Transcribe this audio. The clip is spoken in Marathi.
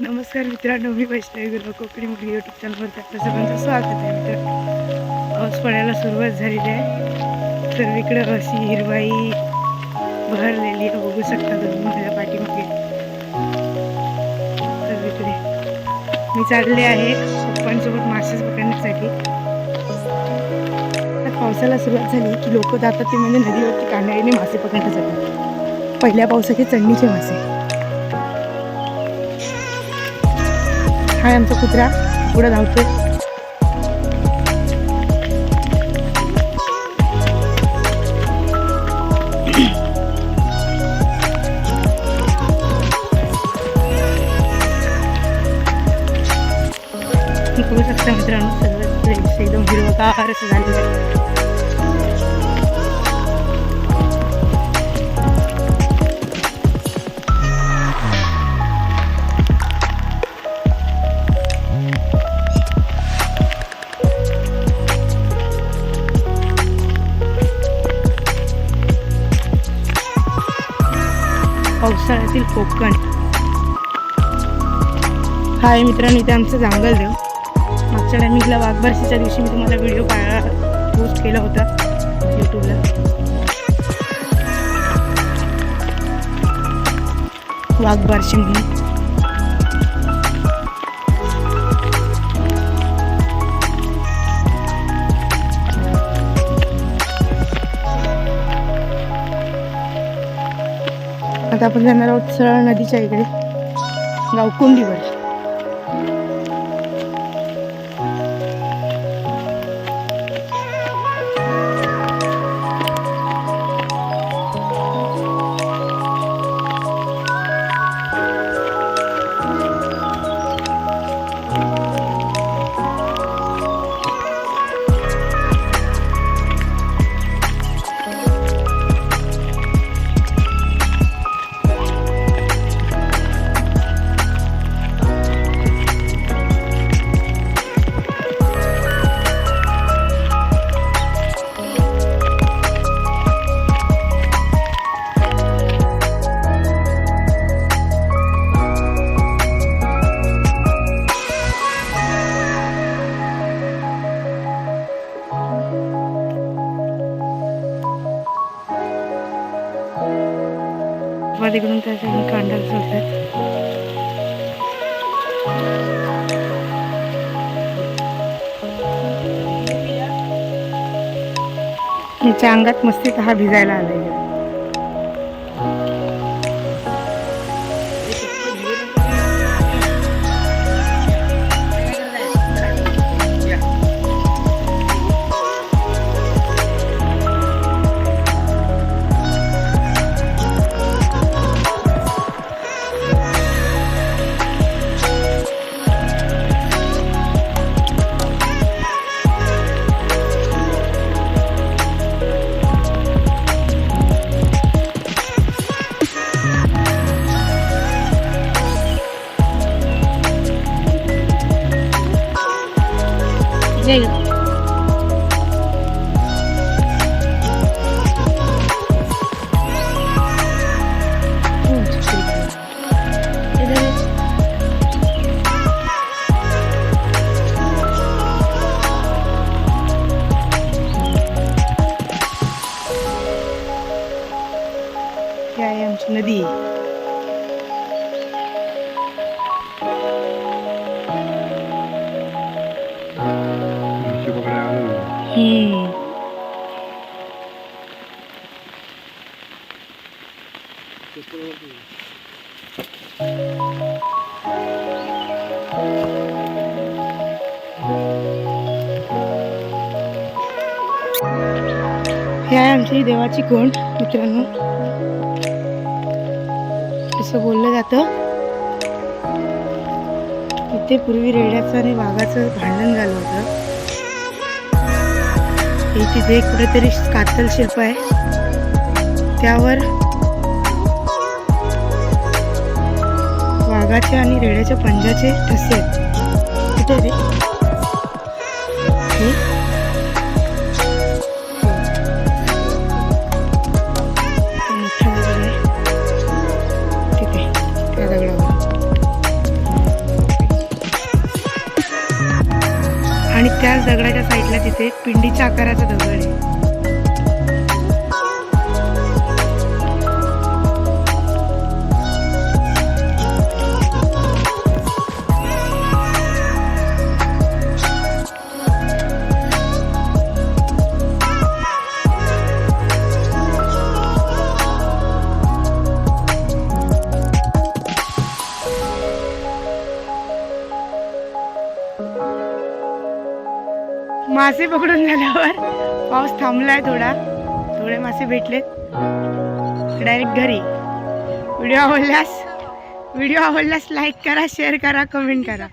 नमस्कार मित्रांनो मी वैष्णवी गुरु कोकणी मुली यूट्यूब चॅनलवरती आपलं सगळ्यांचं स्वागत आहे मित्र. पाऊस पडायला सुरुवात झालेली आहे. तर इकडं अशी हिरवाई बहरलेली आहे बघू शकता तुम्ही माझ्या पाठीमागे. तर इकडे मी चालले आहे पप्पांसोबत मासेच पकडण्यासाठी. तर पावसाला सुरुवात झाली की लोक जातात ते म्हणजे नदीवरती कांडाळीने मासे पकडण्यासाठी. पहिल्या पावसाचे चढणीचे मासे. हा आमचा कुत्रा पुढं धावतोय मित्रांनो सर्व एकदम हिरवगार असं झालेलं आहे. पावसाळ्यातील कोकण. हा आहे मित्रांनो इथे आमचं जांगल देव मागच्या टायमिंगला वाघबारशीच्या दिवशी मी तुम्हाला व्हिडिओ पाळा पोस्ट केला होता यूट्यूबला वाघबारशी म्हणून. आता आपण जाणार आहोत सरळ नदीच्या इकडे गावकुंडीवर बाबा तिकडून त्याच्या कांडाला सोडतात तिच्या अंगात मस्तीत हा भिजायला आलाय जय ही आहे आमची हे आहे आमची देवाची कोंड मित्रांनो. असं बोललं जातं. इथे पूर्वी रेड्याचं आणि वाघाचं भांडण झालं होतं. हे तिथे कुठेतरी कातल शिल्प आहे त्यावर वाघाचे आणि रेड्याच्या पंजाचे ठसे. आहेत कुठे रे तिथे. आणि त्याच दगडाच्या साईडला तिथे पिंडीच्या आकाराचा दगड आहे. मासे पकडून झाल्यावर पाऊस थांबलाय थोडा. थोडे मासे भेटलेत. डायरेक्ट घरी. व्हिडिओ आवडल्यास व्हिडिओ आवडल्यास लाईक करा शेअर करा कमेंट करा.